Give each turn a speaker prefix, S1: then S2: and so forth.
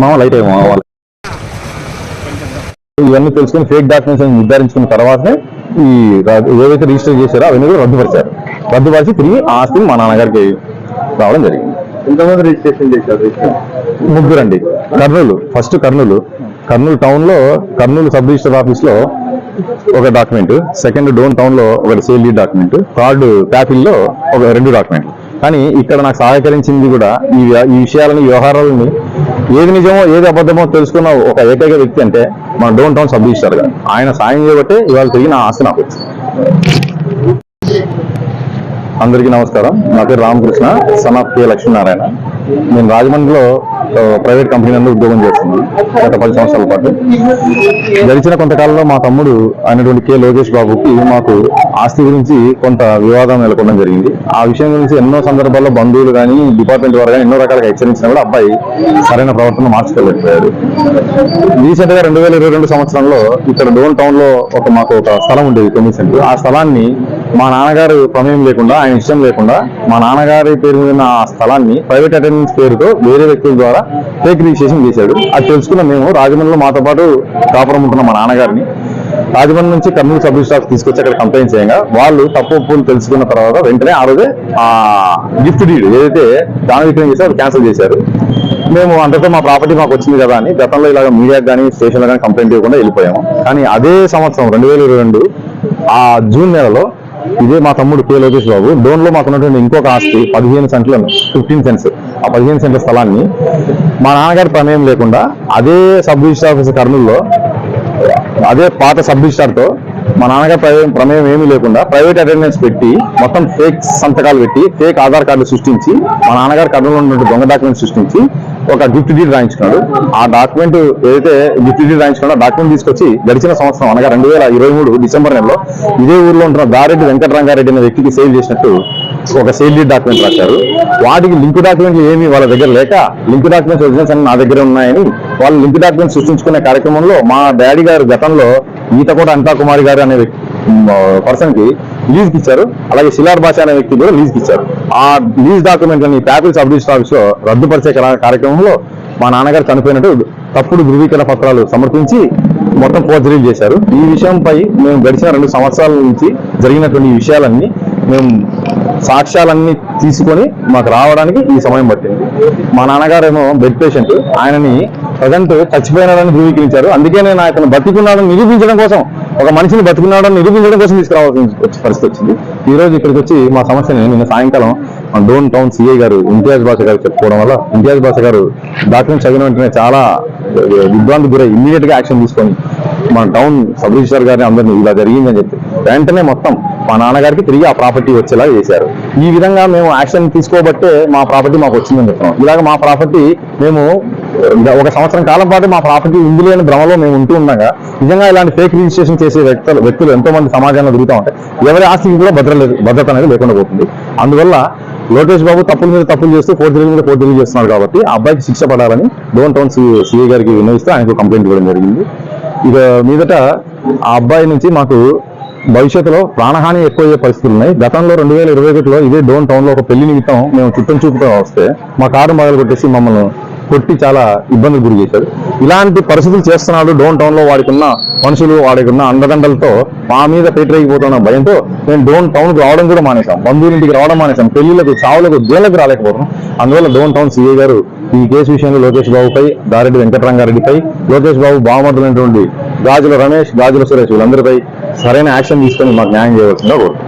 S1: మామ లైట్ ఏమో ఇవన్నీ తెలుసుకుని ఫేక్ డాక్యుమెంట్స్ అని నిర్ధారించుకున్న తర్వాతనే ఈ ఏవైతే రిజిస్టర్ చేశారో అవన్నీ కూడా రద్దుపరిచారు. రద్దుపరిచి తిరిగి ఆస్తిని మా నాన్నగారికి రావడం జరిగింది.
S2: ఎంతమంది రిజిస్ట్రేషన్ చేశారు
S1: ముగ్గురండి. కర్నూలు. ఫస్ట్ కర్నూలు. కర్నూలు టౌన్లో కర్నూలు సబ్ రిజిస్టర్ ఆఫీస్లో ఒక డాక్యుమెంట్ సెకండ్ డోన్ టౌన్లో ఒక సేల్ డీడ్ డాక్యుమెంట్ థర్డ్ ప్యాపిల్లో ఒక రెండు డాక్యుమెంట్ కానీ ఇక్కడ నాకు సహకరించింది కూడా ఈ ఈ విషయాలని వ్యవహారాలని ఏది నిజమో ఏది అబద్ధమో తెలుసుకున్న ఒక ఏకైక వ్యక్తి అంటే మన డోన్ టౌన్ సబ్ రిజిస్టర్ గారు. ఆయన సాయం చేయబట్టే ఇవాళ తిరిగి నా ఆస్తి నాకు. అందరికీ నమస్కారం. నా పేరు రామకృష్ణ. సన్ లక్ష్మీనారాయణ. నేను రాజమండ్రిలో ప్రైవేట్ కంపెనీలందరూ ఉద్యోగం చేస్తుంది. గత పది సంవత్సరాల పాటు. గడిచిన కొంతకాలంలో మా తమ్ముడు అయినటువంటి కె. లోకేష్ బాబుకి మాకు ఆస్తి గురించి కొంత వివాదం నెలకొనడం జరిగింది. ఆ విషయం గురించి ఎన్నో సందర్భాల్లో బంధువులు కానీ డిపార్ట్మెంట్ వారు కానీ ఎన్నో రకాలుగా హెచ్చరించినా కూడా అబ్బాయి సరైన ప్రవర్తన మార్చుకోలేకపోయాడు రీసెంట్గా రెండు వేల ఇరవై రెండు సంవత్సరంలో ఇక్కడ డోన్ టౌన్లో ఒక మాకు ఒక స్థలం ఉండేది తొమ్మిది సెంట్లు ఆ స్థలాన్ని మా నాన్నగారు ప్రమేయం లేకుండా ఆయన ఇష్టం లేకుండా మా నాన్నగారి పేరు మీద ఉన్న ఆ స్థలాన్ని ప్రైవేట్ అటెండెన్స్ పేరుతో వేరే వ్యక్తుల ద్వారా టేక్ రిజిస్ట్రేషన్ చేశాడు. అది తెలుసుకున్న మేము రాజమండ్రిలో మాతో పాటు కాపురం ఉంటున్న మా నాన్నగారిని రాజమండ్రి నుంచి కర్నూలు సబ్ స్టాఫ్ తీసుకొచ్చి అక్కడ కంప్లైంట్ చేయగా వాళ్ళు తప్పు ఒప్పులు తెలుసుకున్న తర్వాత వెంటనే ఆ రోజే ఆ గిఫ్ట్ డీడ్ ఏదైతే దాని విక్రయం చేశారో అది క్యాన్సిల్ చేశారు. మేము అంతతో మా ప్రాపర్టీ మాకు వచ్చింది కదా అని గతంలో ఇలాగ మీడియాకి కానీ స్టేషన్లో కానీ కంప్లైంట్ ఇవ్వకుండా వెళ్ళిపోయాము. కానీ అదే సంవత్సరం రెండు వేల ఇరవై రెండు ఆ జూన్ నెలలో ఇదే మా తమ్ముడు కే లోకేష్ బాబు. డోన్లో మాకు ఉన్నటువంటి ఇంకొక ఆస్తి పదిహేను సెంట్లను ఫిఫ్టీన్ సెంట్స్ ఆ పదిహేను సెంట్ల స్థలాన్ని మా నాన్నగారి ప్రమేయం లేకుండా అదే సబ్ రిజిస్టర్ ఆఫీస్ కర్నూలులో అదే పాత సబ్ రిజిస్టార్తో మా నాన్నగారు ప్రమేయం ప్రమేయం ఏమీ లేకుండా ప్రైవేట్ అటెండెన్స్ పెట్టి మొత్తం ఫేక్ సంతకాలు పెట్టి ఫేక్ ఆధార్ కార్డులు సృష్టించి మా నాన్నగారు కర్నూలు ఉన్నటువంటి దొంగ డాక్యుమెంట్ సృష్టించి ఒక గిఫ్ట్ డీడ్ రాయించుకున్నాడు. ఆ డాక్యుమెంట్ ఏదైతే గిఫ్ట్ డీడ్ రాయించుకున్నాడో డాక్యుమెంట్ తీసుకొచ్చి గడిచిన సంవత్సరం అనగా రెండు వేల ఇరవై మూడు డిసెంబర్ నెలలో ఇదే ఊర్లో ఉంటున్న దారెడ్డి వెంకటరంగారెడ్డి అనే వ్యక్తికి సేల్ చేసినట్టు ఒక సేల్ డీడ్ డాక్యుమెంట్ రాశారు. వాటికి లింక్ డాక్యుమెంట్లు ఏమి వాళ్ళ దగ్గర లేక లింక్ డాక్యుమెంట్స్ ఒరిజినల్స్ అన్ని నా దగ్గర ఉన్నాయని వాళ్ళు లింక్ డాక్యుమెంట్స్ సృష్టించుకునే కార్యక్రమంలో మా డాడీ గారు గతంలో ఈతకోట అంతా కుమారి గారు అనే పర్సన్కి లీజ్ ఇచ్చారు. అలాగే శిలార్ భాష అనే వ్యక్తి కూడా లీజ్ ఇచ్చారు. ఆ లీజ్ డాక్యుమెంట్ అని ప్యాపిల్ సబ్ రిజిస్టర్ ఆఫీస్లో రద్దుపరిచే కార్యక్రమంలో మా నాన్నగారు చనిపోయినట్టు తప్పుడు ధృవీకరణ పత్రాలు సమర్పించి మొత్తం ఫోర్జరీలు చేశారు. ఈ విషయంపై మేము గడిచిన రెండు సంవత్సరాల నుంచి జరిగినటువంటి విషయాలన్నీ మేము సాక్ష్యాలన్నీ తీసుకొని మాకు రావడానికి ఈ సమయం పట్టింది. మా నాన్నగారేమో బెడ్ పేషెంట్. ఆయనని ప్రజెంట్ చచ్చిపోయినాడని ధృవీకరించారు. అందుకే నేను అతను బతికున్నాడని నిరూపించడం కోసం ఒక మనిషిని బతికున్నాడని నిరూపించడం కోసం తీసుకురావాల్సిన వచ్చే పరిస్థితి వచ్చింది. ఈ రోజు ఇక్కడికి వచ్చి మా సమస్యని నిన్న సాయంకాలం మా డోన్ టౌన్ సిఐ గారు ఇంతియాజ్ బాష గారు చెప్పుకోవడం వల్ల ఇంతియాజ్ బాష గారు డాక్యుమెంట్ చదివిన వెంటనే చాలా విభ్రాంతి గురై ఇమ్మీడియట్గా యాక్షన్ తీసుకొని మన టౌన్ సబ్ రిజిస్టర్ గారిని అందరినీ ఇలా జరిగిందని చెప్పి వెంటనే మొత్తం మా నాన్నగారికి తిరిగి ఆ ప్రాపర్టీ వచ్చేలా చేశారు. ఈ విధంగా మేము యాక్షన్ తీసుకోబట్టే మా ప్రాపర్టీ మాకు వచ్చిందని చెప్తున్నాం. ఇలాగ మా ప్రాపర్టీ మేము ఒక సంవత్సరం కాలం పాటు మా ప్రాపర్టీ ఉంది లేని భ్రమలో మేము ఉంటూ ఉండగా నిజంగా ఇలాంటి ఫేక్ రిజిస్ట్రేషన్ చేసే వ్యక్తులు వ్యక్తులు ఎంతో మంది సమాజంలో తిరుగుతూ ఉంటాయి ఎవరి ఆస్తికి కూడా భద్ర లేదు భద్రత అనేది లేకుండా పోతుంది. అందువల్ల లోకేష్ బాబు తప్పుల మీద తప్పులు చేస్తూ ఫోర్జరీ మీద ఫోర్జరీ చేస్తున్నారు కాబట్టి ఆ అబ్బాయికి శిక్ష పడాలని డోన్ టౌన్ సిఐ గారికి విన్నవిస్తూ ఆయనకు కంప్లైంట్ ఇవ్వడం జరిగింది. ఇక మీదట ఆ అబ్బాయి నుంచి మాకు భవిష్యత్తులో ప్రాణహాని ఎక్కువయ్యే పరిస్థితులు ఉన్నాయి. గతంలో రెండు వేల ఇరవై ఒకటిలో ఇదే డోన్ టౌన్లో ఒక పెళ్ళి నిమిత్తం మేము చుట్టం చూపుతో వస్తే మా కారు మొదలు కొట్టేసి మమ్మల్ని కొట్టి చాలా ఇబ్బందులు గురి చేశారు. ఇలాంటి పరిస్థితులు చేస్తున్నాడు డోన్ టౌన్లో వాడికి మనుషులు వాడికి అండదండలతో మా మీద పెట్టరేగిపోతున్న భయంతో నేను డోన్ టౌన్కు రావడం కూడా మానేశాం. బంధువుల ఇంటికి రావడం మానేశాం. పెళ్ళిలకు చావులకు దేళ్ళకు రాలేకపోతున్నాం. అందువల్ల డోన్ టౌన్ సీఏ గారు ఈ కేసు విషయంలో లోకేష్ బాబుపై దారెడ్డి వెంకటరంగారెడ్డిపై లోకేష్ బాబు బావమరులైనటువంటి గాజుల రమేష్ గాజుల సురేష్ వీళ్ళందరిపై సరైన యాక్షన్ తీసుకొని మాకు న్యాయం చేయవలసిందిగా కోరుతున్నాం